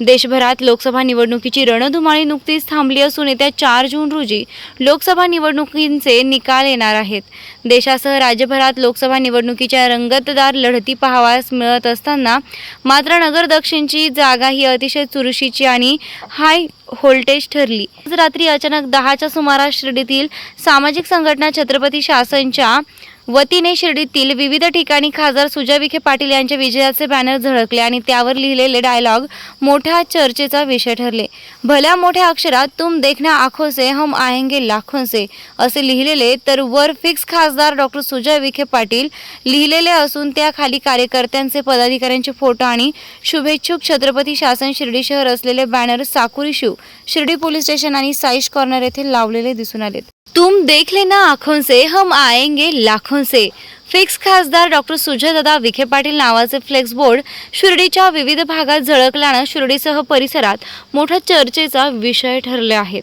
देशभरात लोकसभा निवडणुकीची रणधुमाळी नुकतीच थांबली असून येत्या चार जून रोजी लोकसभा निवडणुकींचे निकाल येणार आहेत. देशासह राज्यभरात लोकसभा निवडणुकीच्या रंगतदार लढती पाहावयास मिळत असताना मात्र नगर दक्षिणची जागा ही अतिशय चुरशीची आणि हाय व्होल्टेज ठरली. रात्री अचानक दहाच्या सुमारास शिर्डीतील सामाजिक संघटना छत्रपती शासनच्या वतीने शिर्डीतील विविध ठिकाणी खासदार सुजय विखे पाटील यांच्या विजयाचे बॅनर झळकले आणि त्यावर लिहिलेले डायलॉग मोठ्या चर्चेचा विषय ठरले. भल्या मोठ्या अक्षरात तुम देखना आखो से हम आएंगे लाखों से असे लिहिलेले तर वर फिक्स खासदार डॉक्टर सुजय विखे पाटील लिहिलेले असून त्याखाली कार्यकर्त्यांचे पदाधिकाऱ्यांचे फोटो आणि शुभेच्छुक छत्रपती शासन शिर्डी शहर असलेले banner Sakuri Shiv Shirdi police station आणि साईश कॉर्नर येथे लावलेले दिसून आलेत. तुम देख लेना आँखों से हम आएंगे लाखों से। फिक्स खासदार डॉक्टर सुजयदादा विखे पाटील नावाचे फ्लेक्स बोर्ड शिर्डीच्या विविध भागात झळकल्यानं शिर्डीसह परिसरात मोठ्या चर्चेचा विषय ठरले आहेत.